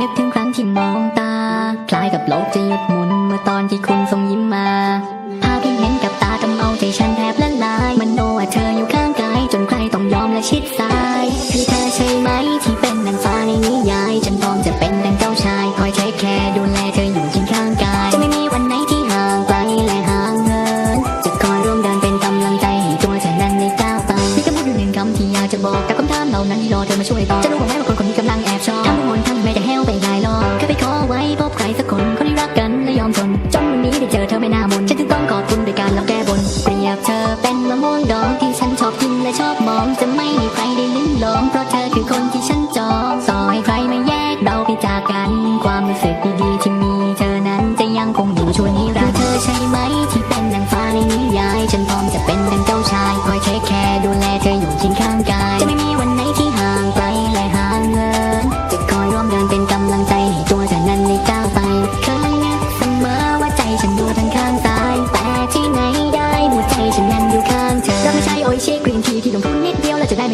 นึกถึงครั้งที่มองตา คล้ายกับโลกจะหยุดหมุน เมื่อตอนที่คุณส่งยิ้มมาภาพที่เห็นกับตาทำเอาใจฉันแทบละลาย มันโนว่าเธออยู่ข้างกาย จนใครต้องยอมและชิด เหล่านั้นที่รอเธอมาช่วยต่อจะรู้ไหมว่าคนคนนี้กำลังแอบชอบทำให้มนทำให้แม่แห้วไปหลายรอบเคยไปขอไว้พบใครสักคนคนที่รักกันและยอมทนจนวันนี้ได้เจอเธอไม่น่ามนฉันจึงต้องขอบคุณด้วยการลองแก้บนเปรียบเธอเป็นมะม่วงดองที่ฉันชอบกินและชอบมองจะไม่มีใครได้ลิ้มลองเพราะเธอคือคนที่ฉันจองต่อให้ใครมาแยกเราไปจากกัน ความรู้สึกดีๆที่มีเธอนั้นจะยังคงอยู่ช่วนิรันดร์คือเธอใช่ไหมที่เป็นนางฟ้าในนิยายฉันพร้อมจะเป็นดังเจ้า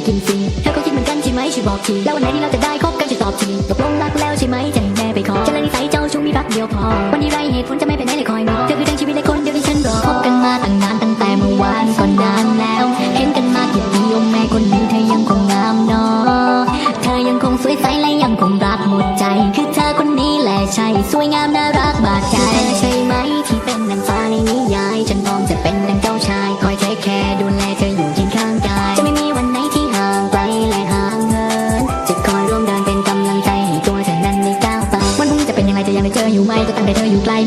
กินฟรีเธอก็คิดเหมือนกันใช่ไหมช่วยบอกทีแล้ววันไหนที่เราจะได้คบกันช่วยตอบทีตกลงรักแล้วใช่ไหมให้แม่ไปขอจะเล่นนิสัยเจ้าชู้มีรักเดียวพอ วันนี้ไรเหตุผลจะไม่ไปไหนเลยคอยรอเธอคือทั้งชีวิตและคนเดียวที่ฉันรอพบกันมาตั้งนานตั้งแต่เมื่อวานก่อนนานแล้ว เห็นกันมากี่ปีโอ้แม่คนนี้เธอยังคงงามเนาะเธอยังคงสวยใสและยังคงรักหมดใจ คือเธอคนนี้แหละใช่สวยงามน่า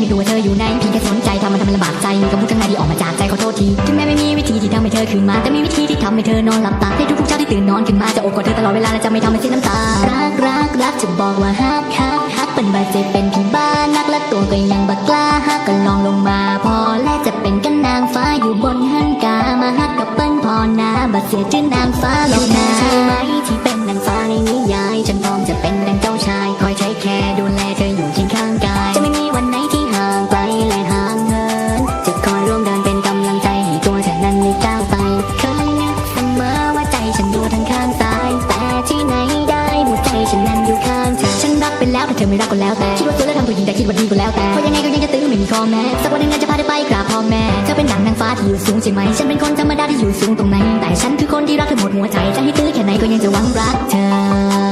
ไม่รู้ว่าเธออยู่ไหนพียงแค่สนใจทำมันทำมันลำบากใจมีคำพูดข้างในที่ออกมาจากใจขอโทษทีถึงแม้ไม่มีวิธีที่ทำให้เธอคืนมา แต่มีวิธีที่ทำให้เธอนอนหลับตาในทุกๆเช้าที่ตื่นนอนขึ้นมาจะโอบกอดเธอตลอดเวลาและจะไม่ทำให้เสียน้ำตารักรักรักจะบอกว่าฮักฮักฮักเป็นบาดเจ็บเป็นพี่บ้านักและตัวก็ยังบักกล้าฮักก็ลองลงมาพอและจะเป็นกันนางฟ้าอยู่บนหันกามาฮักกับเปิ้ลพอนาบัดเสียชื่อนางฟ้าลงนา เธอไม่รักก็แล้วแต่คิดว่าสวยแล้วทำตัวหญิงแต่คิดว่าดีก็แล้วแต่เพราะยังไงก็ยังจะตื้อไม่มีข้อแม้สักวันหนึ่งอาจจะพาเธอไปกราบพ่อแม่เธอเป็นหนังนางฟ้าที่อยู่สูงใช่ไหมฉันเป็นคนธรรมดาที่อยู่สูงตรงไหนแต่ฉันคือคนที่รักเธอหมดหัวใจจะให้ตื้อแค่ไหนก็ยังจะหวังรักเธอ